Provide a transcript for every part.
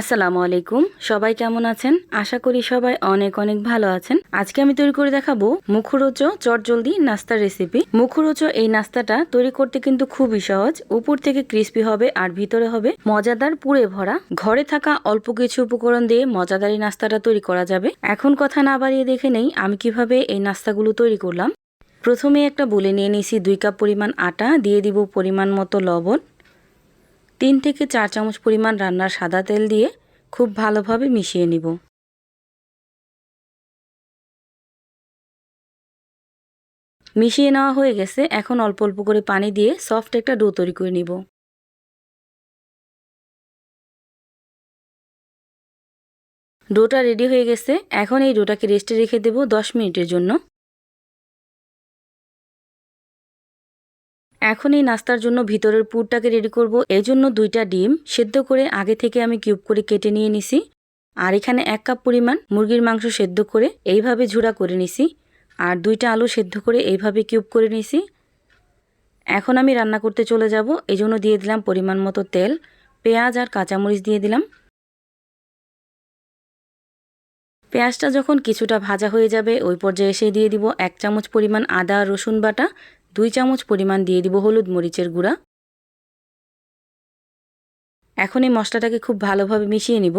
আসসালামু আলাইকুম। সবাই কেমন আছেন? আশা করি সবাই অনেক অনেক ভালো আছেন। আজকে আমি তৈরি করে দেখাবো মুখরোচো চটজলদি নাস্তার রেসিপি মুখরোচ এই নাস্তাটা তৈরি করতে কিন্তু খুবই সহজ। উপর থেকে ক্রিস্পি হবে আর ভিতরে হবে মজাদার পুরে ভরা। ঘরে থাকা অল্প কিছু উপকরণ দিয়ে মজাদার নাস্তাটা তৈরি করা যাবে। এখন কথা না বাড়িয়ে দেখে নেই আমি কীভাবে এই নাস্তাগুলো তৈরি করলাম। প্রথমে একটা বলে নিয়ে নিয়েছি দুই কাপ পরিমাণ আটা, দিয়ে দিব পরিমাণ মতো লবণ। তিন থেকে চার চামচ পরিমাণ রান্নার সাদা তেল দিয়ে খুব ভালোভাবে মিশিয়ে নিব। মিশিয়ে নেওয়া হয়ে গেছে, এখন অল্প অল্প করে পানি দিয়ে সফট একটা ডো তৈরি করে নিব। ডোটা রেডি হয়ে গেছে, এখন এই ডোটাকে রেস্টে রেখে দেব দশ মিনিটের জন্য। এখন এই নাস্তার জন্য ভিতরের পুরটাকে রেডি করব। এই জন্য দুইটা ডিম সেদ্ধ করে আগে থেকে আমি কিউব করে কেটে নিয়ে নিছি। আর এখানে এক কাপ পরিমাণ মুরগির মাংস সেদ্ধ করে এইভাবে ঝুড়া করে নিছি। আর দুইটা আলু সেদ্ধ করে এইভাবে কিউব করে নিছি। এখন আমি রান্না করতে চলে যাব। এই জন্য দিয়ে দিলাম পরিমাণ মতো তেল, পেঁয়াজ আর কাঁচামরিচ দিয়ে দিলাম। পেঁয়াজটা যখন কিছুটা ভাজা হয়ে যাবে, ওই পর্যায়ে এসে দিয়ে দিব এক চামচ পরিমাণ আদা রসুন বাটা দুই চামচ পরিমাণ দিয়ে দিব হলুদ মরিচের গুঁড়া। এখন এই মশলাটাকে খুব ভালোভাবে মিশিয়ে নিব।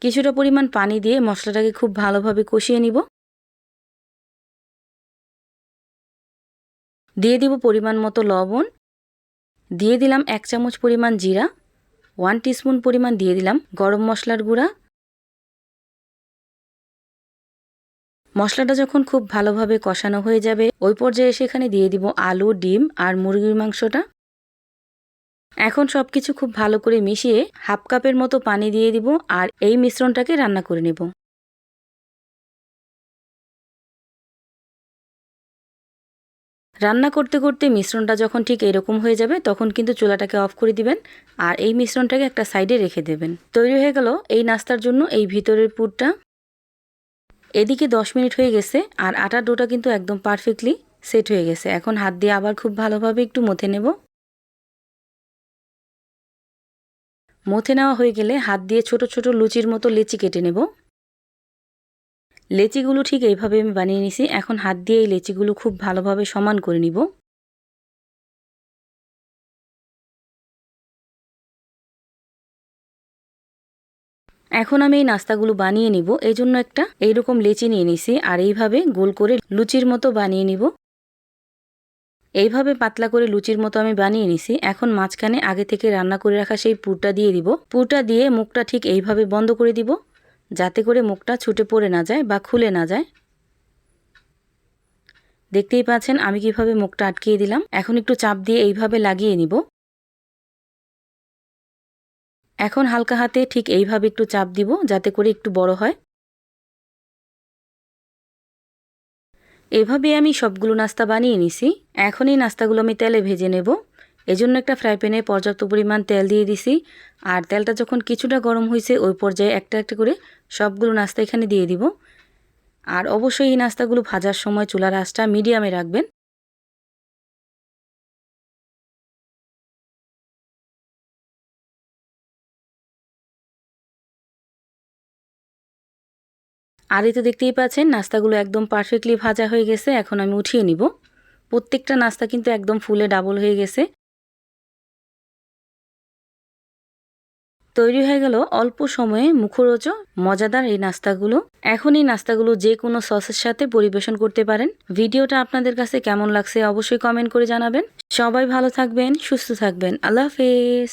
কিছুটা পরিমাণ পানি দিয়ে মশলাটাকে খুব ভালোভাবে কষিয়ে নিব। দিয়ে দিব পরিমাণ মতো লবণ। দিয়ে দিলাম এক চামচ পরিমাণ জিরা। ওয়ান টিস্পুন পরিমাণ দিয়ে দিলাম গরম মশলার গুঁড়া। মশলাটা যখন খুব ভালোভাবে কষানো হয়ে যাবে, ওই পর্যায়ে সেখানে দিয়ে দিব আলু, ডিম আর মুরগির মাংসটা। এখন সব কিছু খুব ভালো করে মিশিয়ে হাফ কাপের মতো পানি দিয়ে দিব আর এই মিশ্রণটাকে রান্না করে নেব। রান্না করতে করতে মিশ্রণটা যখন ঠিক এরকম হয়ে যাবে, তখন কিন্তু চুলাটাকে অফ করে দিবেন আর এই মিশ্রণটাকে একটা সাইডে রেখে দেবেন। তৈরি হয়ে গেল এই নাস্তার জন্য এই ভিতরের পুরটা। এদিকে দশ মিনিট হয়ে গেছে আর আটার ডোটা কিন্তু একদম পারফেক্টলি সেট হয়ে গেছে। এখন হাত দিয়ে আবার খুব ভালোভাবে একটু মথে নেব। মথে নেওয়া হয়ে গেলে হাত দিয়ে ছোট ছোট লুচির মতো লেচি কেটে নেব। লেচিগুলো ঠিক এইভাবে আমি বানিয়ে নিছি। এখন হাত দিয়ে এই লেচিগুলো খুব ভালোভাবে সমান করে নিব। এখন আমি এই নাস্তাগুলো বানিয়ে নিব। এই জন্য একটা এইরকম লেচি নিয়ে নিছি আর এইভাবে গোল করে লুচির মতো বানিয়ে নিব। এইভাবে পাতলা করে লুচির মতো আমি বানিয়ে নিছি। এখন মাঝখানে আগে থেকে রান্না করে রাখা সেই পুরটা দিয়ে দিব। পুরটা দিয়ে মুখটা ঠিক এইভাবে বন্ধ করে দিব, যাতে করে মুখটা ছুটে পড়ে না যায় বা খুলে না যায়। দেখতেই পাচ্ছেন আমি কীভাবে মুখটা আটকিয়ে দিলাম। এখন একটু চাপ দিয়ে এইভাবে লাগিয়ে নিব। এখন হালকা হাতে ঠিক এইভাবে একটু চাপ দিব, যাতে করে একটু বড় হয়। এভাবে আমি সবগুলো নাস্তা বানিয়ে নিছি। এখন এই নাস্তাগুলো আমি তেলে ভেজে নেব। এজন্য একটা ফ্রাই প্যানে পর্যাপ্ত পরিমাণ তেল দিয়ে দিছি। আর তেলটা যখন কিছুটা গরম হয়েছে, ওই পর্যায়ে একটা একটা করে সবগুলো নাস্তা এখানে দিয়ে দিব। আর অবশ্যই এই নাস্তাগুলো ভাজার সময় চুলার আঁচটা মিডিয়ামে রাখবেন। আর এই তো দেখতেই পাচ্ছেন, নাস্তাগুলো একদম পারফেক্টলি ভাজা হয়ে গেছে, এখন আমি উঠিয়ে নিব। প্রত্যেকটা নাস্তা কিন্তু একদম ফুলে ডাবল হয়ে গেছে। তৈরি হয়ে গেল অল্প সময়ে মুখরোচ, মজাদার এই নাস্তাগুলো। এখন এই নাস্তাগুলো যে কোনো সসের সাথে পরিবেশন করতে পারেন। ভিডিওটা আপনাদের কাছে কেমন লাগছে অবশ্যই কমেন্ট করে জানাবেন। সবাই ভালো থাকবেন, সুস্থ থাকবেন। আল্লাহ হাফেজ।